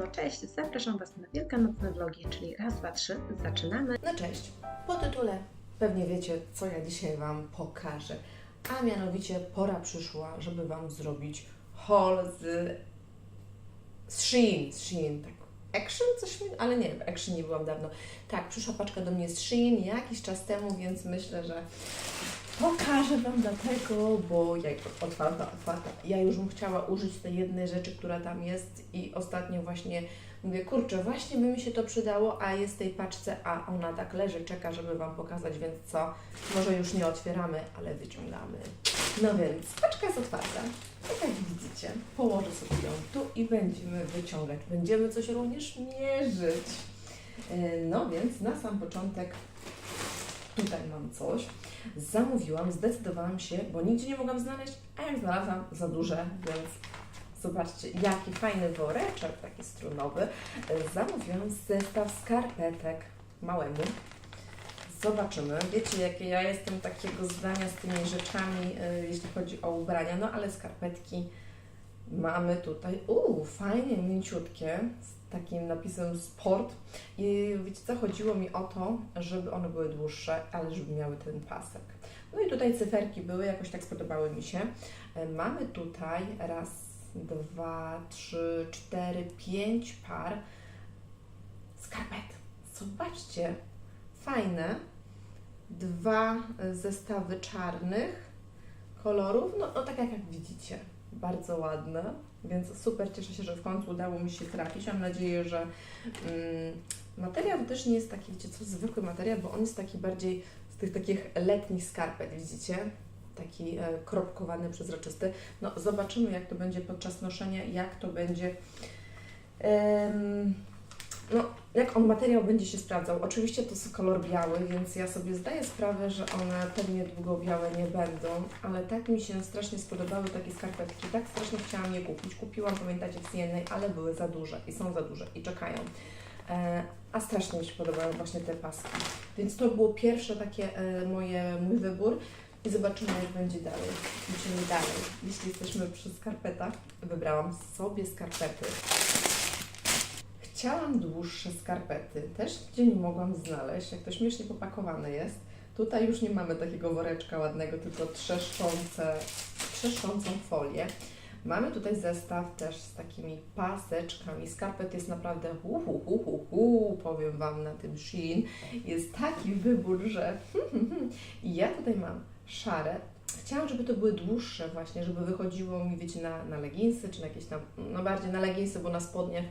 No cześć, zapraszam Was na wielkanocne vlogi, czyli raz, dwa, trzy, zaczynamy. No cześć. Po tytule pewnie wiecie, co ja dzisiaj Wam pokażę. A mianowicie pora przyszła, żeby Wam zrobić haul z, z Shein. Z Shein, tak. Action coś mi, ale nie, w Action nie byłam dawno. Tak, przyszła paczka do mnie z Shein jakiś czas temu, więc myślę, że pokażę Wam dlatego, bo jak otwarta, otwarta. Ja już bym chciała użyć tej jednej rzeczy, która tam jest i ostatnio właśnie Mówię, kurczę, właśnie by mi się to przydało, a jest w tej paczce, a ona tak leży, czeka, żeby Wam pokazać, więc co? Może już nie otwieramy, ale wyciągamy. No więc, paczka jest otwarta. Tak jak widzicie, położę sobie ją tu i będziemy wyciągać. Będziemy coś również mierzyć. E, No więc, na sam początek tutaj mam coś. Zamówiłam, zdecydowałam się, bo nigdzie nie mogłam znaleźć, a jak znalazłam, za duże, więc Zobaczcie, jaki fajny woreczek, taki strunowy. Zamówiłam zestaw skarpetek małemu. Zobaczymy. Wiecie, jakie ja jestem takiego zdania z tymi rzeczami, y, jeśli chodzi o ubrania. No ale skarpetki mamy tutaj. Uuu, fajnie, mięciutkie, z takim napisem sport. I wiecie co, chodziło mi o to, żeby one były dłuższe, ale żeby miały ten pasek. No i tutaj cyferki były, jakoś tak spodobały mi się. Y, Mamy tutaj raz, dwa, trzy, cztery, pięć par skarpet. Zobaczcie, fajne. Dwa e, zestawy czarnych kolorów, no, no tak jak widzicie, bardzo ładne, więc super, cieszę się, że w końcu udało mi się trafić. Mam nadzieję, że mm, materiał też nie jest taki, wiecie co, zwykły materiał, bo on jest taki bardziej z tych takich letnich skarpet, widzicie? Taki e, kropkowany, przezroczysty. No, zobaczymy, jak to będzie podczas noszenia, jak to będzie. em, no, jak on materiał będzie się sprawdzał. Oczywiście to jest kolor biały, więc ja sobie zdaję sprawę, że one pewnie długo białe nie będą, ale tak mi się strasznie spodobały takie skarpetki. Tak strasznie chciałam je kupić. Kupiłam, pamiętacie, w jednej, ale były za duże i są za duże i czekają. E, a strasznie mi się podobały właśnie te paski. Więc to było pierwsze takie e, moje, mój wybór. I zobaczymy, jak będzie dalej. Idziemy dalej. Jeśli jesteśmy przy skarpetach, wybrałam sobie skarpety. Chciałam dłuższe skarpety. Też gdzie nie mogłam znaleźć, jak to śmiesznie popakowane jest. Tutaj już nie mamy takiego woreczka ładnego, tylko trzeszczące, trzeszczącą folię. Mamy tutaj zestaw też z takimi paseczkami. Skarpet jest naprawdę hu, hu, hu, hu, hu, powiem Wam na tym Shein. Jest taki wybór, że i ja tutaj mam szare. Chciałam, żeby to były dłuższe właśnie, żeby wychodziło mi, wiecie, na, na leginsy, czy na jakieś tam, no bardziej na leginsy, bo na spodniach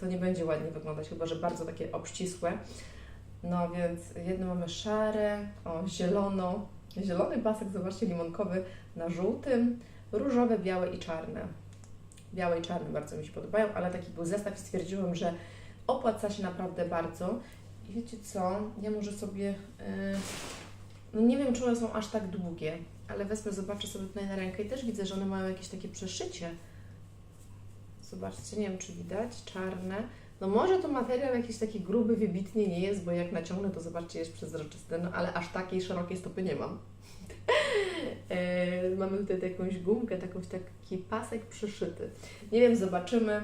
to nie będzie ładnie wyglądać, chyba, że bardzo takie obścisłe. No więc jedno mamy szare, o zielono, zielony pasek, zobaczcie, limonkowy na żółtym, różowe, białe i czarne. Białe i czarne bardzo mi się podobają, ale taki był zestaw i stwierdziłam, że opłaca się naprawdę bardzo. I wiecie co, ja może sobie, yy, no nie wiem, czy one są aż tak długie, ale wezmę, zobaczę sobie tutaj na rękę i też widzę, że one mają jakieś takie przeszycie. Zobaczcie, nie wiem, czy widać, czarne. No może to materiał jakiś taki gruby, wybitnie nie jest, bo jak naciągnę, to zobaczcie, jest przezroczysty, no ale aż takiej szerokiej stopy nie mam. E, Mamy tutaj jakąś gumkę, taką, taki pasek przyszyty. Nie wiem, zobaczymy.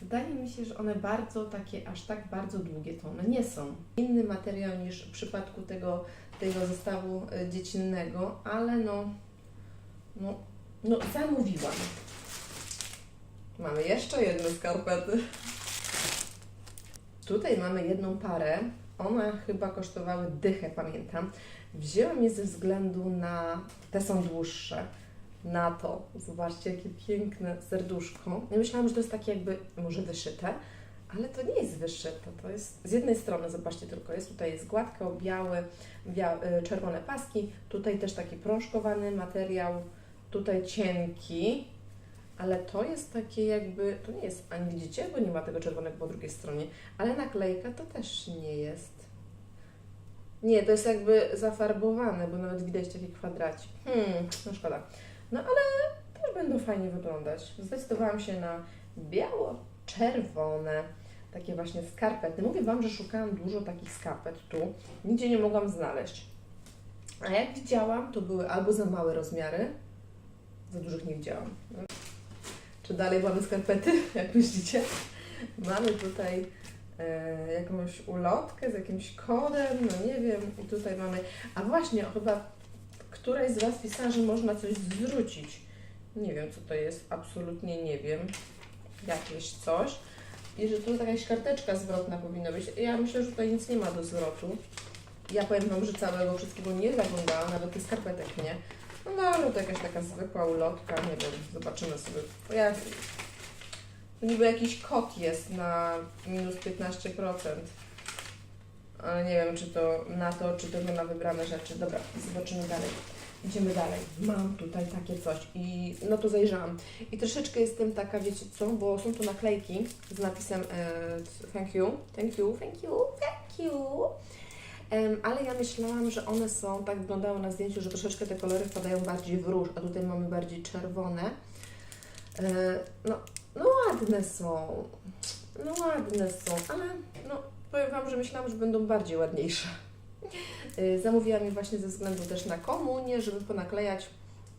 Wydaje mi się, że one bardzo takie, aż tak bardzo długie to one nie są. Inny materiał niż w przypadku tego, tego zestawu e, dziecinnego, ale no, no, no zamówiłam. Mamy jeszcze jedne skarpety. Tutaj mamy jedną parę. One chyba kosztowały dychę, pamiętam. Wzięłam je ze względu na. Te są dłuższe. Na to. Zobaczcie, jakie piękne serduszko. Ja myślałam, że to jest takie jakby może wyszyte, ale to nie jest wyszyte. To jest z jednej strony, zobaczcie tylko, jest tutaj jest gładko, biały, bia, y, czerwone paski. Tutaj też taki prążkowany materiał. Tutaj cienki. Ale to jest takie jakby, to nie jest, ani widzicie, bo nie ma tego czerwonego po drugiej stronie, ale naklejka to też nie jest. Nie, to jest jakby zafarbowane, bo nawet widać taki kwadraci. Hmm, no szkoda. No ale też będą fajnie wyglądać. Zdecydowałam się na biało-czerwone, takie właśnie skarpety. Mówię Wam, że szukałam dużo takich skarpet tu. Nigdzie nie mogłam znaleźć. A jak widziałam, to były albo za małe rozmiary, za dużych nie widziałam. Czy dalej mamy skarpety, jak myślicie? Mamy tutaj e, jakąś ulotkę z jakimś kodem, no nie wiem. I tutaj mamy... A właśnie, chyba któraś z Was pisała, że można coś zwrócić. Nie wiem, co to jest, absolutnie nie wiem. Jakieś coś. I że tu jakaś karteczka zwrotna powinna być. Ja myślę, że tutaj nic nie ma do zwrotu. Ja powiem Wam, że całego wszystkiego nie zaglądałam, nawet tych skarpetek nie. No, ale to jakaś taka zwykła ulotka, nie wiem, zobaczymy sobie. Ja... Niby jakiś kod jest na minus 15%. Ale nie wiem, czy to na to, czy tylko na wybrane rzeczy. Dobra, zobaczymy dalej. Idziemy dalej. Mam tutaj takie coś i no to zajrzałam. I troszeczkę jestem taka, wiecie co, bo są tu naklejki z napisem e, thank you, thank you, thank you, thank you. Ale ja myślałam, że one są, tak wyglądały na zdjęciu, że troszeczkę te kolory wpadają bardziej w róż, a tutaj mamy bardziej czerwone. E, no, no ładne są, no ładne są, ale no powiem Wam, że myślałam, że będą bardziej ładniejsze. Y, Zamówiłam je właśnie ze względu też na komunię, żeby ponaklejać.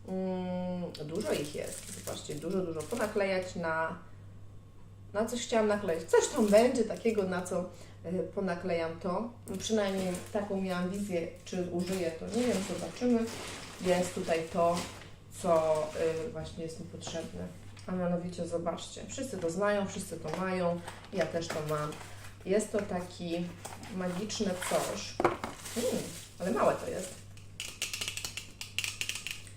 Mm, dużo ich jest, zobaczcie, dużo, dużo. Ponaklejać na, na coś chciałam nakleić. Coś tam będzie takiego, na co ponaklejam to. Przynajmniej taką miałam wizję, czy użyję to, nie wiem, zobaczymy. Jest tutaj to, co y, właśnie jest mi potrzebne. A mianowicie, zobaczcie, wszyscy to znają, wszyscy to mają, ja też to mam. Jest to taki magiczne coś. Mm, ale małe to jest.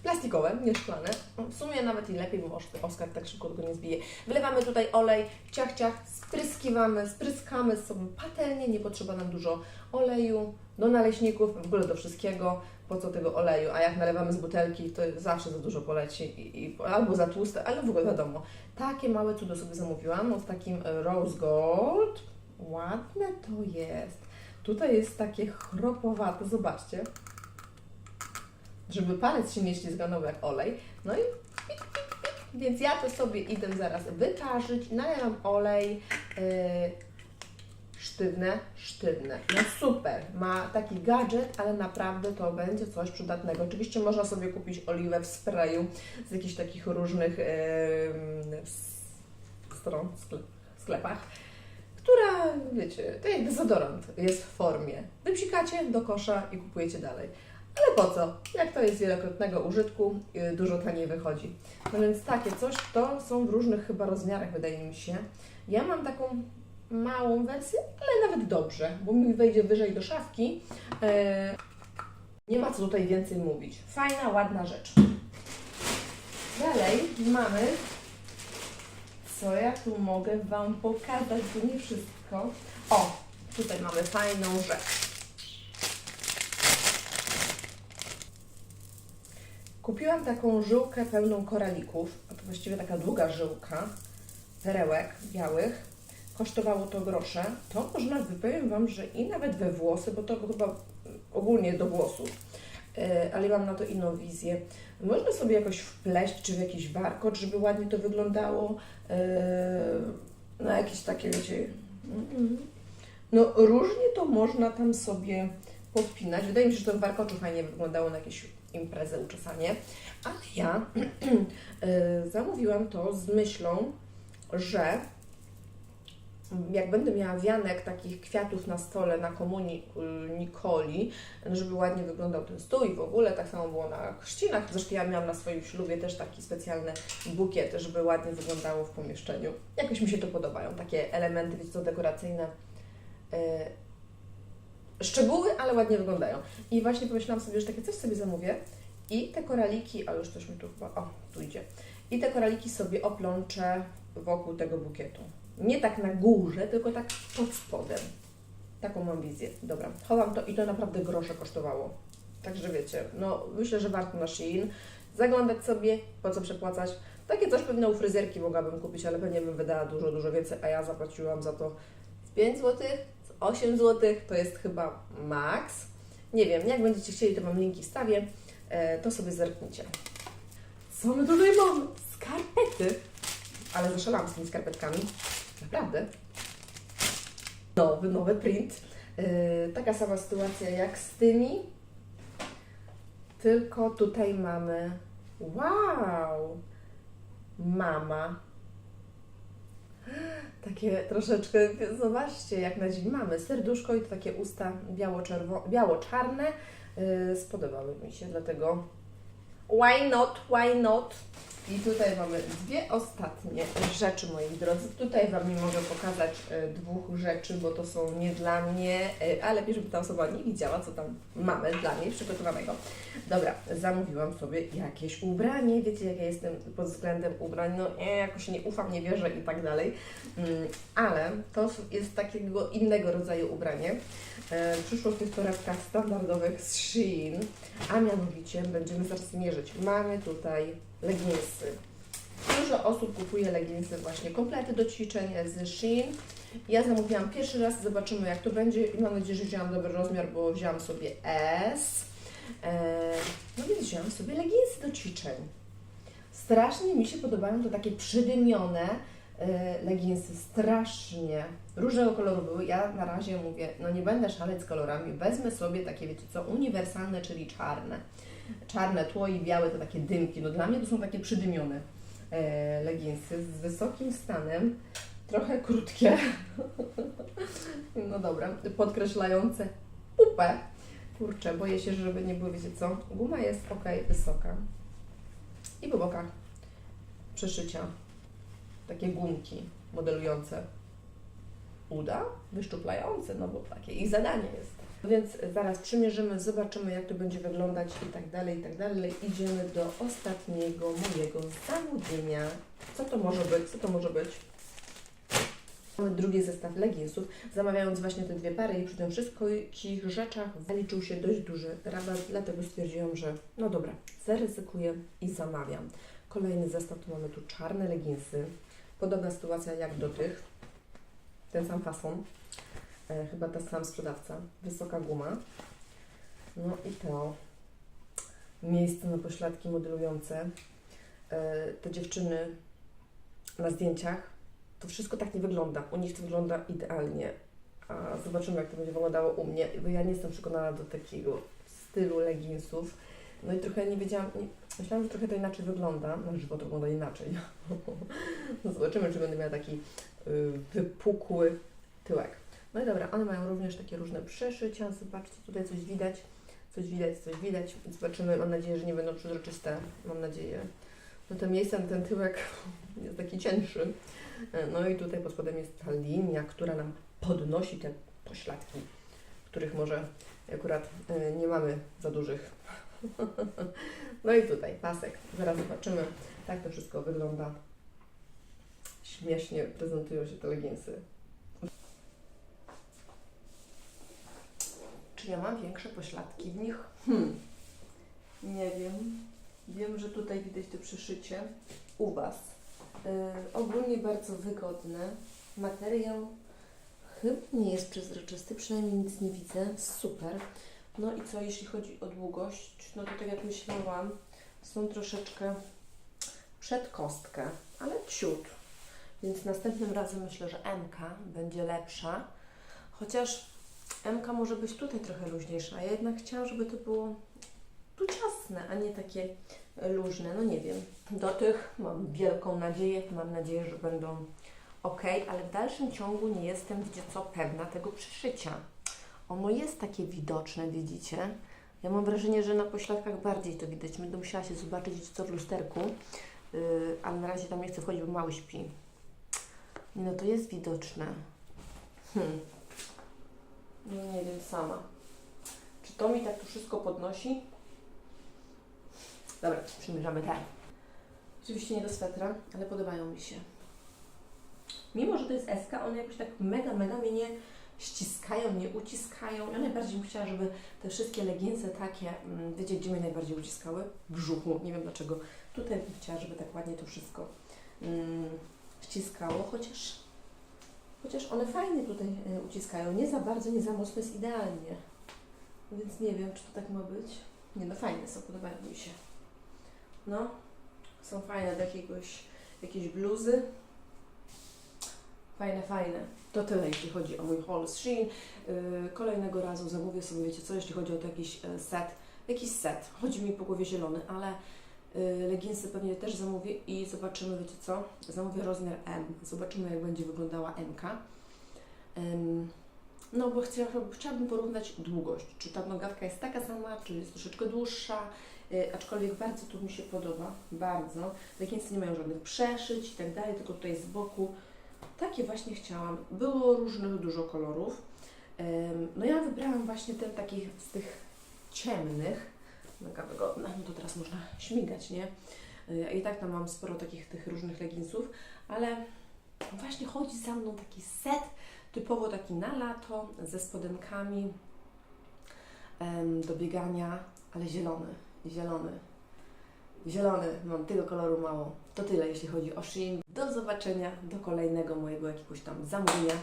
Plastikowe, nie szklane. W sumie nawet i lepiej, bo Oskar- tak szybko go nie zbije. Wylewamy tutaj olej, ciach, ciach, spryskiwamy, spryskamy sobie patelnię, nie potrzeba nam dużo oleju, do naleśników, w ogóle do wszystkiego, po co tego oleju, a jak nalewamy z butelki, to zawsze za dużo poleci, i, i, albo za tłuste, ale w ogóle wiadomo. Takie małe cudo sobie zamówiłam, z takim e, rose gold. Ładne to jest. Tutaj jest takie chropowate, zobaczcie. Żeby palec się nie ślizgał jak olej. No i pik, pik, pik. Więc ja to sobie idę zaraz wyparzyć. Nalewam olej. Yy, sztywne, sztywne. No super. Ma taki gadżet, ale naprawdę to będzie coś przydatnego. Oczywiście można sobie kupić oliwę w sprayu z jakichś takich różnych yy, stron, sklep, sklepach która, wiecie, to jak dezodorant jest w formie. Wypsikacie do kosza i kupujecie dalej. Ale po co? Jak to jest wielokrotnego użytku, yy, dużo taniej wychodzi. No więc takie coś, to są w różnych chyba rozmiarach, wydaje mi się. Ja mam taką małą wersję, ale nawet dobrze, bo mi wejdzie wyżej do szafki. Yy, nie ma co tutaj więcej mówić. Fajna, ładna rzecz. Dalej mamy co ja tu mogę Wam pokazać, bo nie wszystko. O, tutaj mamy fajną rzecz. Kupiłam taką żyłkę pełną koralików, a to właściwie taka długa żyłka, perełek białych. Kosztowało to grosze. To można, powiem Wam, że i nawet we włosy, bo to chyba ogólnie do włosów, E, ale mam na to inną wizję. Można sobie jakoś wpleść, czy w jakiś warkot, żeby ładnie to wyglądało. e, Na jakieś takie, wiecie... No różnie to można tam sobie podpinać. Wydaje mi się, że to w warkoczu fajnie wyglądało na jakieś imprezę, uczesanie. Ale ja e, zamówiłam to z myślą, że jak będę miała wianek takich kwiatów na stole na komunii y, Nikoli, żeby ładnie wyglądał ten stół i w ogóle tak samo było na chrzcinach. Zresztą ja miałam na swoim ślubie też taki specjalny bukiet, żeby ładnie wyglądało w pomieszczeniu. Jakoś mi się to podobają, takie elementy, wiecie co, dekoracyjne. Szczegóły, ale ładnie wyglądają. I właśnie pomyślałam sobie, że takie coś sobie zamówię i te koraliki, a już coś mi tu chyba, o, tu idzie. I te koraliki sobie oplączę wokół tego bukietu. Nie tak na górze, tylko tak pod spodem. Taką mam wizję. Dobra, chowam to i to naprawdę grosze kosztowało. Także wiecie, no myślę, że warto na Shein zaglądać sobie, po co przepłacać. Takie coś pewnie u fryzjerki mogłabym kupić, ale pewnie bym wydała dużo, dużo więcej, a ja zapłaciłam za to z 5 zł, z 8 zł, to jest chyba maks. Nie wiem, jak będziecie chcieli, to Wam linki wstawię, e, to sobie zerknijcie. Co my tutaj mamy? Skarpety! Ale zaszalałam z tymi skarpetkami. Naprawdę. Nowy, nowy print. Yy, taka sama sytuacja jak z tymi. Tylko tutaj mamy. Wow! Mama Takie troszeczkę, zobaczcie, jak na dzień mamy serduszko i takie usta biało-czarne. Yy, spodobały mi się, dlatego why not, why not? I tutaj mamy dwie ostatnie rzeczy, moi drodzy. Tutaj Wam nie mogę pokazać e, dwóch rzeczy, bo to są nie dla mnie, e, ale lepiej, żeby ta osoba nie widziała, co tam mamy dla niej przygotowanego. Dobra, zamówiłam sobie jakieś ubranie. Wiecie, jak ja jestem pod względem ubrań, no nie, jakoś nie ufam, nie wierzę i tak dalej. Mm, Ale to jest takiego innego rodzaju ubranie. E, Przyszło w tych torebkach standardowych z Shein, a mianowicie będziemy zaraz mierzyć. Mamy tutaj leginsy. Dużo osób kupuje leginsy właśnie komplety do ćwiczeń z Shein. Ja zamówiłam pierwszy raz, zobaczymy jak to będzie i mam nadzieję, że wzięłam dobry rozmiar, bo wzięłam sobie S. E, no więc wzięłam sobie leginsy do ćwiczeń. Strasznie mi się podobają to takie przydymione e, leginsy, strasznie. Różnego koloru były. Ja na razie mówię, no nie będę szaleć z kolorami, wezmę sobie takie, wiecie co, uniwersalne, czyli czarne. Czarne tło i białe to takie dymki. No dla mnie to są takie przydymione e, leginsy z wysokim stanem, trochę krótkie. no dobra, podkreślające pupę. Kurczę, boję się, żeby nie były, wiecie co, guma jest ok, wysoka. I po bokach przeszycia takie gumki modelujące uda, wyszczuplające, no bo takie ich zadanie jest. Więc zaraz przymierzymy, zobaczymy jak to będzie wyglądać i tak dalej, i tak dalej. Idziemy do ostatniego mojego zamówienia. Co to może być? Co to może być? Mamy drugi zestaw leginsów. Zamawiając właśnie te dwie pary i przy tym wszystkich rzeczach zaliczył się dość duży rabat, dlatego stwierdziłam, że no dobra, zaryzykuję i zamawiam. Kolejny zestaw, tu mamy tu czarne leginsy. Podobna sytuacja jak do tych. Ten sam fason. E, chyba ten sam sprzedawca. Wysoka guma. No i to miejsce na pośladki modelujące. E, te dziewczyny na zdjęciach, to wszystko tak nie wygląda. U nich to wygląda idealnie. A zobaczymy, jak to będzie wyglądało u mnie, bo ja nie jestem przekonana do takiego stylu leginsów. No i trochę nie wiedziałam, nie, myślałam, że trochę to inaczej wygląda. Na żywo to wygląda inaczej. No zobaczymy, czy będę miała taki y, wypukły tyłek. No i dobra, one mają również takie różne przeszycia. Zobaczcie, tutaj coś widać, coś widać, coś widać. Zobaczymy, mam nadzieję, że nie będą przezroczyste. Mam nadzieję. No to miejsce na ten tyłek jest taki cięższy. No i tutaj pod spodem jest ta linia, która nam podnosi te pośladki, których może akurat y, nie mamy za dużych. No i tutaj pasek. Zaraz zobaczymy, jak to wszystko wygląda. Śmiesznie prezentują się te leginsy. Czy ja mam większe pośladki w nich? Hmm. Nie wiem. Wiem, że tutaj widać to przeszycie u Was. Yy, ogólnie bardzo wygodne. Materiał chyba nie jest przezroczysty, przynajmniej nic nie widzę. Super. No i co, jeśli chodzi o długość, no to tak jak myślałam, są troszeczkę przed kostkę, ale ciut. Więc następnym razem myślę, że MK będzie lepsza. Chociaż MK może być tutaj trochę luźniejsza. Ja jednak chciałam, żeby to było tu ciasne, a nie takie luźne. No nie wiem. Do tych mam wielką nadzieję. Mam nadzieję, że będą ok, ale w dalszym ciągu nie jestem, wiecie co, pewna tego przyszycia. Ono jest takie widoczne, widzicie? Ja mam wrażenie, że na pośladkach bardziej to widać. Będę musiała się zobaczyć co w lusterku, yy, ale na razie tam nie chcę wchodzić, bo mały śpi. No to jest widoczne. Hmm. No nie wiem sama. Czy to mi tak tu wszystko podnosi? Dobra, przymierzamy te. Oczywiście nie do swetra, ale podobają mi się. Mimo, że to jest SK, one jakoś tak mega, mega mnie nie ściskają, nie uciskają. Ja najbardziej bym chciała, żeby te wszystkie leginsy takie, mm, wiecie, gdzie mnie najbardziej uciskały? W brzuchu, nie wiem dlaczego. Tutaj bym chciała, żeby tak ładnie to wszystko mm, ściskało, chociaż, chociaż one fajnie tutaj y, uciskają. Nie za bardzo, nie za mocno, jest idealnie. Więc nie wiem, czy to tak ma być. Nie no, fajne są, podobają mi się. No, są fajne do jakiegoś, jakiejś bluzy. Fajne, fajne. To tyle, jeśli chodzi o mój haul z Shein. Yy, kolejnego razu zamówię sobie, wiecie co, jeśli chodzi o to jakiś e, set, jakiś set. Chodzi mi po głowie zielony, ale Leginsy pewnie też zamówię i zobaczymy, wiecie co? Zamówię rozmiar M. Zobaczymy, jak będzie wyglądała MK. Ym, No, bo chciałabym, chciałabym porównać długość. Czy ta nogawka jest taka sama, czy jest troszeczkę dłuższa. Y, aczkolwiek bardzo tu mi się podoba. Bardzo. Leginsy nie mają żadnych przeszyć i tak dalej, tylko tutaj z boku. Takie właśnie chciałam. Było różnych dużo kolorów. No ja wybrałam właśnie ten taki z tych ciemnych. Mega wygodne. No to teraz można śmigać, nie? Y, I tak tam mam sporo takich tych różnych leginsów, ale właśnie chodzi za mną taki set, typowo taki na lato, ze spodenkami em, do biegania, ale zielony, zielony, zielony, mam tego koloru mało. To tyle, jeśli chodzi o Shein. Do zobaczenia, do kolejnego mojego jakiegoś tam zamówienia